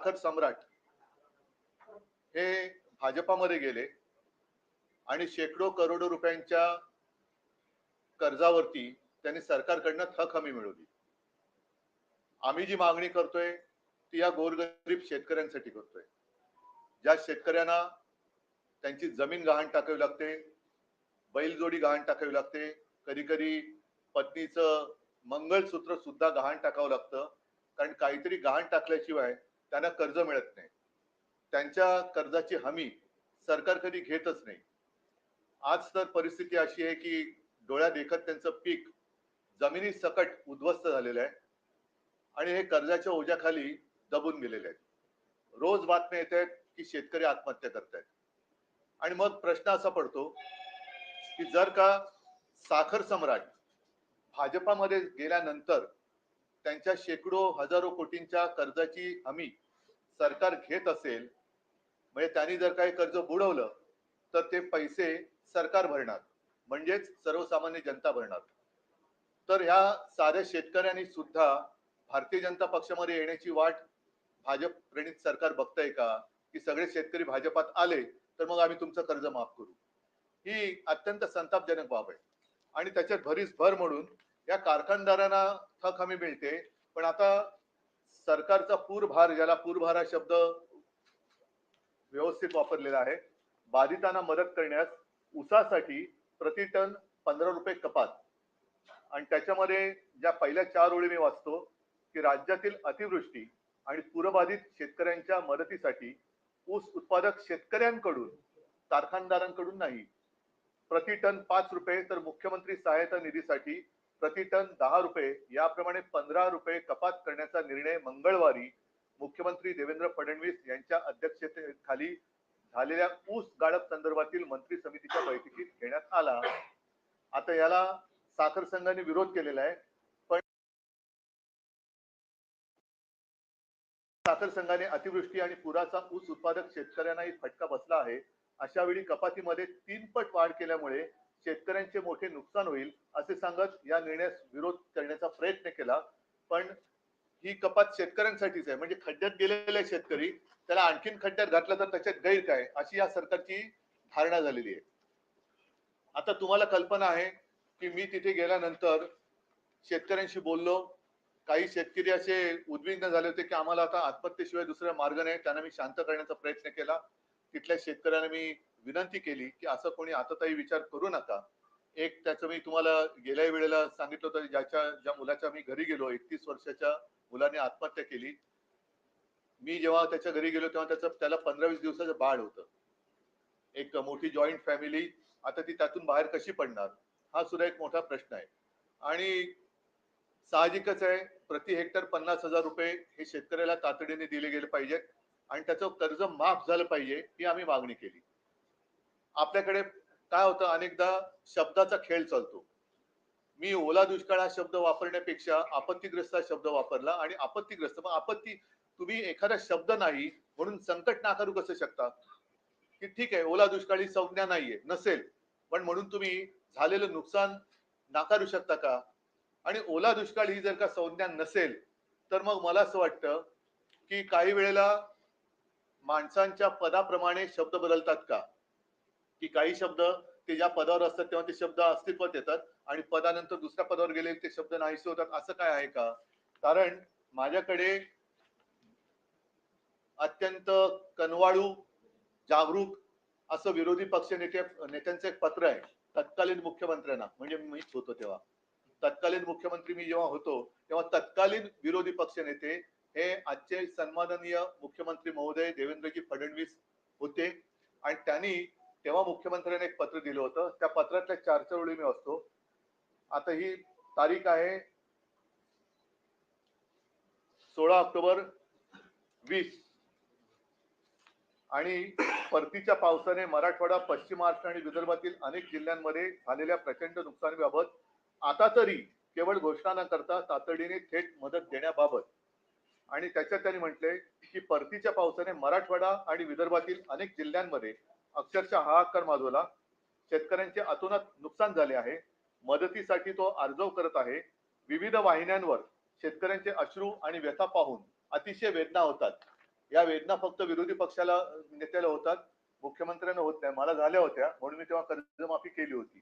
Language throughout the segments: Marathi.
साखर सम्राट हे भाजपामध्ये गेले आणि शेकडो करोडो रुपयांच्या कर्जावरती त्यांनी सरकारकडनं थक हमी मिळवली. आम्ही जी मागणी करतोय ती या गोरगरीब शेतकऱ्यांसाठी करतोय. ज्या शेतकऱ्यांना त्यांची जमीन गहाण टाकावी लागते बैलजोडी गहाण टाकावी लागते कधी कधी पत्नीचं मंगळसूत्र सुद्धा गहाण टाकावं लागतं. कारण काहीतरी गहाण टाकल्याशिवाय त्यांना कर्ज मिळत नाही. त्यांच्या कर्जाची हमी सरकार कधी घेतच नाही. आज तर परिस्थिती अशी आहे की डोळ्या देखत त्यांचं पीक जमिनी सकट उद्ध्वस्त झालेलं आहे आणि हे कर्जाच्या ओझ्याखाली दबून गेलेले आहेत. रोज बातम्या येत आहेत की शेतकरी आत्महत्या करतायत आणि मग प्रश्न असा पडतो की जर का साखर सम्राट भाजपामध्ये गेल्यानंतर त्यांच्या शेकडो हजारो कोटींच्या कर्जाची हमी सरकार घेत असेल म्हणजे त्यांनी जर काही कर्ज बुडवलं तर ते पैसे सरकार भरणार म्हणजेच सर्वसामान्य जनता भरणार. तर ह्या साऱ्या शेतकऱ्यांनी सुद्धा भारतीय जनता पक्षामध्ये येण्याची वाट भाजप प्रणित सरकार बघताय का? की सगळे शेतकरी भाजपात आले तर मग आम्ही तुमचं कर्ज माफ करू. ही अत्यंत संतापजनक बाब आहे. आणि त्याच्यात भरीस भर म्हणून या कारखानदारांना थक हमी मिळते. पण आता सरकारचा पूरभार ज्याला पूरभार हा शब्द व्यवस्थित वापरलेला आहे बाधितांना मदत करण्यास उसासाठी प्रति टन पंधरा रुपये कपात. आणि त्याच्यामध्ये ज्या पहिल्या चार ओळी मी वाचतो की राज्यातील अतिवृष्टी आणि पूरबाधित शेतकऱ्यांच्या मदतीसाठी ऊस उत्पादक शेतकऱ्यांकडून कारखानदारांकडून नाही प्रति टन पाच रुपये तर मुख्यमंत्री सहायता निधीसाठी प्रति टन दहा रुपये याप्रमाणे पंधरा रुपये कपात करण्याचा निर्णय मंगळवारी मुख्यमंत्री देवेंद्र फडणवीस यांच्या अध्यक्षतेखाली झालेल्या ऊस गाळप संदर्भातील मंत्री समितीच्या बैठकीत घेण्यात आला. आता याला साखर संघाने विरोध केलेला आहे पण साखर संघाने अतिवृष्टी आणि पुराचा ऊस उत्पादक शेतकऱ्यांनाही फटका बसला आहे. अशा वेळी कपातीमध्ये तीन पट वाढ केल्यामुळे शेतकऱ्यांचे मोठे नुकसान होईल असे सांगत या निर्णयास विरोध करण्याचा प्रयत्न केला. पण ही कपात शेतकऱ्यांसाठीच आहे. म्हणजे खड्ड्यात गेलेले शेतकरी त्याला आणखीन खड्ड्यात घातला तर त्याच्यात गैर काय? अशी या सरकारची धारणा झालेली आहे. आता तुम्हाला कल्पना आहे की मी तिथे गेल्यानंतर शेतकऱ्यांशी बोललो. काही शेतकरी असे उद्विग्न झाले होते की आम्हाला आता आत्महत्येशिवाय दुसरा मार्ग नाही. त्यांना मी शांत करण्याचा प्रयत्न केला. तिथल्या शेतकऱ्यांना मी विनंती केली की असं कोणी आता ताई विचार करू नका. एक त्याचं मी तुम्हाला गेल्या वेळेला सांगितलं होतं ज्याच्या ज्या मुलाच्या मी घरी गेलो एकतीस वर्षाच्या मुलाने आत्महत्या केली. मी जेव्हा त्याच्या घरी गेलो तेव्हा त्याचं त्याला पंधरा वीस दिवसाचं बाळ होतं. एक मोठी जॉईंट फॅमिली आता ती त्यातून बाहेर कशी पडणार? हा सुद्धा एक मोठा प्रश्न आहे. आणि साहजिकच आहे प्रति हेक्टर पन्नास हजार रुपये हे शेतकऱ्याला तातडीने दिले गेले पाहिजेत. आणि त्याचं कर्ज माफ झालं पाहिजे ही आम्ही मागणी केली. आपल्याकडे काय होतं अनेकदा शब्दाचा खेळ चालतो. मी ओला दुष्काळ हा शब्द वापरण्यापेक्षा आपत्तीग्रस्त हा शब्द वापरला आणि आपत्तीग्रस्त. मग आपत्ती तुम्ही एखादा शब्द नाही म्हणून संकट नाकारू कसं शकता? की ठीक आहे ओला दुष्काळी संज्ञा नाहीये नसेल पण म्हणून तुम्ही झालेलं नुकसान नाकारू शकता का? आणि ओला दुष्काळ ही जर का संज्ञा नसेल तर मग मला असं वाटतं की काही वेळेला माणसांच्या पदाप्रमाणे शब्द बदलतात का? की काही शब्द ते ज्या पदावर असतात तेव्हा ते शब्द अस्तित्वात येतात आणि पदानंतर दुसऱ्या पदावर गेले ते शब्द नाहीसे होतात. असं काय आहे का? कारण माझ्याकडे अत्यंत कनवाळू जागरूक असं विरोधी पक्ष नेते नेत्यांचं एक पत्र आहे तत्कालीन मुख्यमंत्र्यांना. म्हणजे मीच होतो तेव्हा. तत्कालीन मुख्यमंत्री मी जेव्हा होतो तेव्हा तत्कालीन विरोधी पक्ष नेते हे आजचे सन्माननीय मुख्यमंत्री महोदय देवेंद्रजी फडणवीस होते. आणि त्यांनी तेव्हा मुख्यमंत्र्यांनी एक पत्र दिलं होतं. त्या पत्रातल्या चार चार वेळी मी असतो आता ही तारीख आहे सोळा ऑक्टोबर वीस. आणि परतीच्या पावसाने मराठवाडा पश्चिम महाराष्ट्र आणि विदर्भातील अनेक जिल्ह्यांमध्ये झालेल्या प्रचंड नुकसानीबाबत आता तरी केवळ घोषणा न करता तातडीने थेट मदत देण्याबाबत. आणि त्याच्यात त्यांनी म्हटले की परतीच्या पावसाने मराठवाडा आणि विदर्भातील अनेक जिल्ह्यांमध्ये अक्षरशः हाहाकार माजवला. शेतकऱ्यांचे अतोनात नुकसान झाले आहे. मदतीसाठी तो अर्जव करत आहे. विविध वाहिन्यांवर शेतकऱ्यांचे अश्रू आणि व्यथा पाहून अतिशय वेदना होतात. या वेदना फक्त विरोधी पक्षाला नेत्याला होतात. मुख्यमंत्र्यांना होत नाही. मला झाल्या होत्या. म्हणून मी तेव्हा कर्जमाफी केली होती.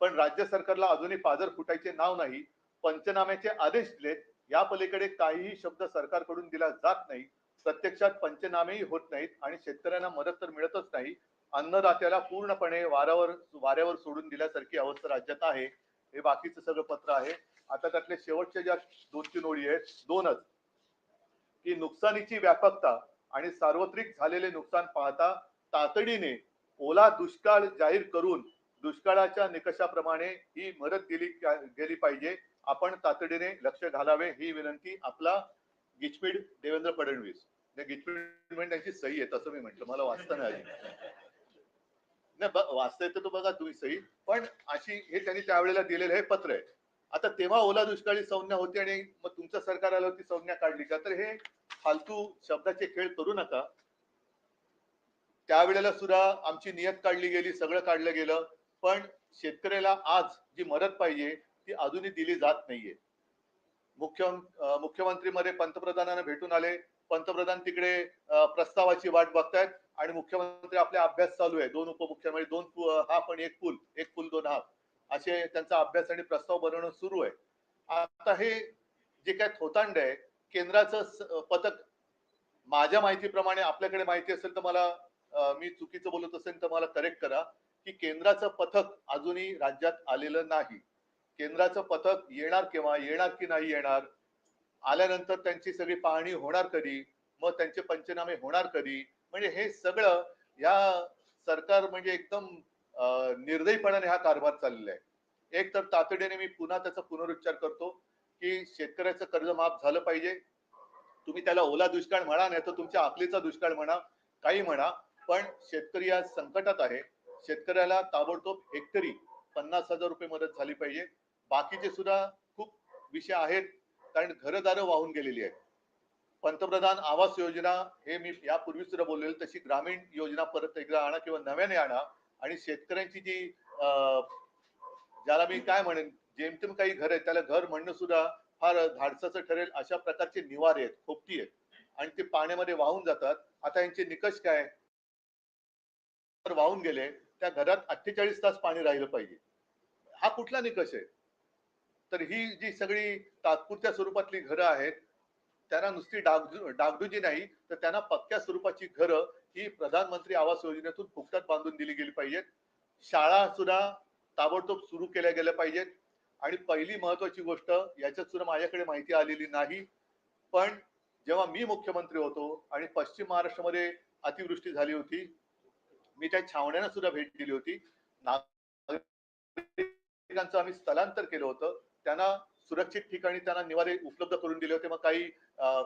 पण राज्य सरकारला अजूनही पाजर फुटायचे नाव नाही. पंचनाम्याचे आदेश दिलेत. या पलीकडे काहीही शब्द सरकारकडून दिला जात नाही. प्रत्यक्षात पंचनामेही होत नाहीत आणि शेतकऱ्यांना मदत तर मिळतच नाही. अन्नदात्याला पूर्णपणे वाऱ्यावर वाऱ्यावर सोडून दिल्यासारखी अवस्था राज्यात आहे. हे बाकीचं सगळं पत्र आहे. आता त्यातले शेवटच्या ज्या दोन तीन ओळी आहेत दोनच. की नुकसानीची व्यापकता आणि सार्वत्रिक झालेले नुकसान पाहता तातडीने ओला दुष्काळ जाहीर करून दुष्काळाच्या निकषाप्रमाणे ही मदत दिली गेली पाहिजे. आपण तातडीने लक्ष घालावे ही विनंती आपला गिचमीड देवेंद्र फडणवीस. त्या गिचमीड म्हणजे त्यांची सही आहे तसं मी म्हंटल. मला वाचता नाही आली. नाही वाचता येतं तो बघा तुम्ही सही. पण अशी हे त्यांनी त्यावेळेला दिलेलं हे पत्र आहे. आता तेव्हा ओला दुष्काळी संज्ञा होती आणि मग तुमचं सरकार आलं होती संज्ञा काढली का? तर हे फालतू शब्दाचे खेळ करू नका. त्यावेळेला सुद्धा आमची नियत काढली गेली सगळं काढलं गेलं. पण शेतकऱ्याला आज जी मदत पाहिजे ती अजूनही दिली जात नाहीये. मुख्य मुख्यमंत्री मध्ये पंतप्रधानांना भेटून आले. पंतप्रधान तिकडे प्रस्तावाची वाट बघतायत आणि मुख्यमंत्री आपला अभ्यास चालू आहे. दोन उपमुख्यमंत्री म्हणजे दोन हा हाफ आणि एक पूल एक पूल दोन हाफ असे त्यांचा अभ्यास आणि प्रस्ताव बनवणं सुरू आहे. आता हे जे काय थोतांड आहे केंद्राचं पथक माझ्या माहितीप्रमाणे आपल्याकडे माहिती असेल तर मला मी चुकीचं बोलत असेल तर मला करेक्ट करा की केंद्राचं पथक अजूनही राज्यात आलेलं नाही. केंद्राचं पथक येणार केव्हा येणार की नाही येणार? आल्यानंतर त्यांची सगळी पाहणी होणार कधी? मग त्यांचे पंचनामे होणार कधी? म्हणजे हे सगळं या सरकार म्हणजे एकदम निर्दयीपणाने हा कारभार चाललेला आहे. एक तर तातडीने मी पुन्हा त्याचा पुनरुच्चार करतो की शेतकऱ्याचं कर्ज माफ झालं पाहिजे. तुम्ही त्याला ओला दुष्काळ म्हणा नाही तर तुमच्या आखलीचा दुष्काळ म्हणा काही म्हणा पण शेतकरी आज संकटात आहे. शेतकऱ्याला ताबडतोब हेक्टरी पन्नास हजार रुपये मदत झाली पाहिजे. बाकीचे सुद्धा खूप विषय आहेत कारण घरदारं वाहून गेलेली आहेत. पंतप्रधान आवास योजना हे मी यापूर्वी सुद्धा बोललेलं तशी ग्रामीण योजना परत एकदा आणा किंवा नव्याने आणा आणि शेतकऱ्यांची जी अं, ज्याला मी काय म्हणेन जेमतेम काही घर आहेत त्याला घर म्हणणं सुद्धा फार धाडसाचं ठरेल अशा प्रकारचे निवारे आहेत खोपटी आहेत. आणि ते पाण्यामध्ये वाहून जातात. आता यांचे निकष काय? तर वाहून गेले त्या घरात अठ्ठेचाळीस तास पाणी राहिलं पाहिजे. हा कुठला निकष आहे? तर ही जी सगळी तात्पुरत्या स्वरूपातली घरं आहेत त्यांना नुसती डागडुजी नाही तर त्यांना पक्क्या स्वरूपाची घरं ही प्रधानमंत्री आवास योजनेतून फुकटात बांधून दिली गेली पाहिजेत. शाळा सुद्धा ताबडतोब सुरू केल्या गेल्या पाहिजेत. आणि पहिली महत्वाची गोष्ट याच्यात सुद्धा माझ्याकडे माहिती आलेली नाही. पण जेव्हा मी मुख्यमंत्री होतो आणि पश्चिम महाराष्ट्रामध्ये अतिवृष्टी झाली होती मी त्या छावण्यांना सुद्धा भेट दिली होती. नागरिकांचं आम्ही स्थलांतर केलं होतं. त्यांना सुरक्षित ठिकाणी त्यांना निवारे उपलब्ध करून दिले होते. मग काही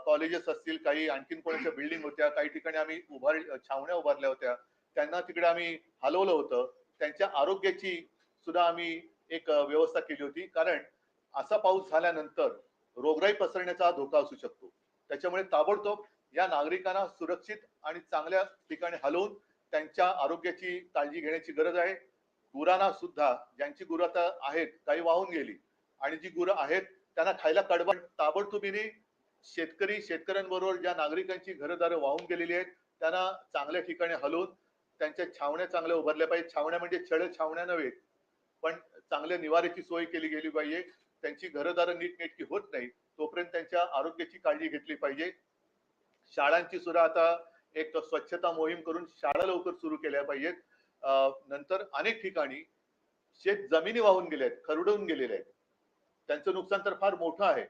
कॉलेजेस असतील काही आणखीन कोणाच्या बिल्डिंग होत्या काही ठिकाणी आम्ही उभार छावण्या उभारल्या होत्या. त्यांना तिकडे आम्ही हलवलं होतं. त्यांच्या आरोग्याची सुद्धा आम्ही एक व्यवस्था केली होती. कारण असा पाऊस झाल्यानंतर रोगराई पसरण्याचा धोका असू शकतो. त्याच्यामुळे ताबडतोब या नागरिकांना सुरक्षित आणि चांगल्या ठिकाणी हलवून त्यांच्या आरोग्याची काळजी घेण्याची गरज आहे. गुरांना सुद्धा ज्यांची गुरं आता आहेत काही वाहून गेली आणि जी गुरं आहेत त्यांना खायला कडबड ताबडतोबीने शेतकरी शेतकऱ्यांबरोबर ज्या नागरिकांची घरदारं वाहून गेलेली आहेत त्यांना चांगल्या ठिकाणी हलवून त्यांच्या छावण्या चांगल्या उभारल्या पाहिजे छावण्या म्हणजे छळ छावण्या नव्हे पण चांगल्या निवाऱ्याची सोय केली गेली पाहिजे. त्यांची घरदारं नीटनेटकी होत नाही तोपर्यंत त्यांच्या आरोग्याची काळजी घेतली पाहिजे. शाळांची सुद्धा आता एक स्वच्छता मोहीम करून शाळा लवकर सुरू केल्या पाहिजेत. अं, नंतर अनेक ठिकाणी शेत जमिनी वाहून गेल्या आहेत खरडून गेलेल्या आहेत. त्यांचं नुकसान तर फार मोठं आहे.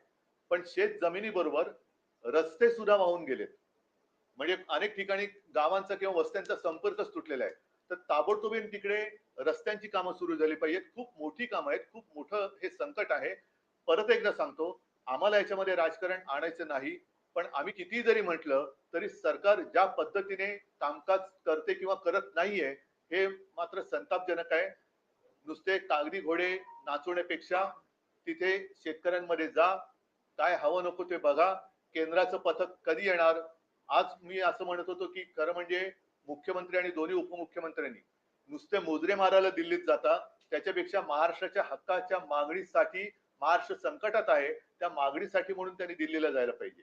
पण शेत जमिनी बरोबर रस्ते सुद्धा वाहून गेलेत. म्हणजे अनेक ठिकाणी गावांचा किंवा वस्त्यांचा संपर्कच तुटलेला आहे. तर ताबडतोबीन तिकडे रस्त्यांची कामं सुरू झाली पाहिजेत. खूप मोठी कामं आहेत. खूप मोठं हे संकट आहे. परत एकदा सांगतो आम्हाला याच्यामध्ये राजकारण आणायचं नाही. पण आम्ही किती जरी म्हटलं तरी सरकार ज्या पद्धतीने कामकाज करते किंवा करत नाहीये हे मात्र संतापजनक आहे. नुसते कागदी घोडे नाचवण्यापेक्षा तिथे शेतकऱ्यांमध्ये जा. काय हवं नको ते बघा. केंद्राचं पथक कधी येणार? आज मी असं म्हणत होतो की खरं म्हणजे मुख्यमंत्री आणि दोन्ही उपमुख्यमंत्र्यांनी नुसते मोजरे मारायला दिल्लीत जाता. त्याच्यापेक्षा महाराष्ट्राच्या हक्काच्या मागणीसाठी महाराष्ट्र संकटात आहे त्या मागणीसाठी म्हणून त्यांनी दिल्लीला जायला पाहिजे.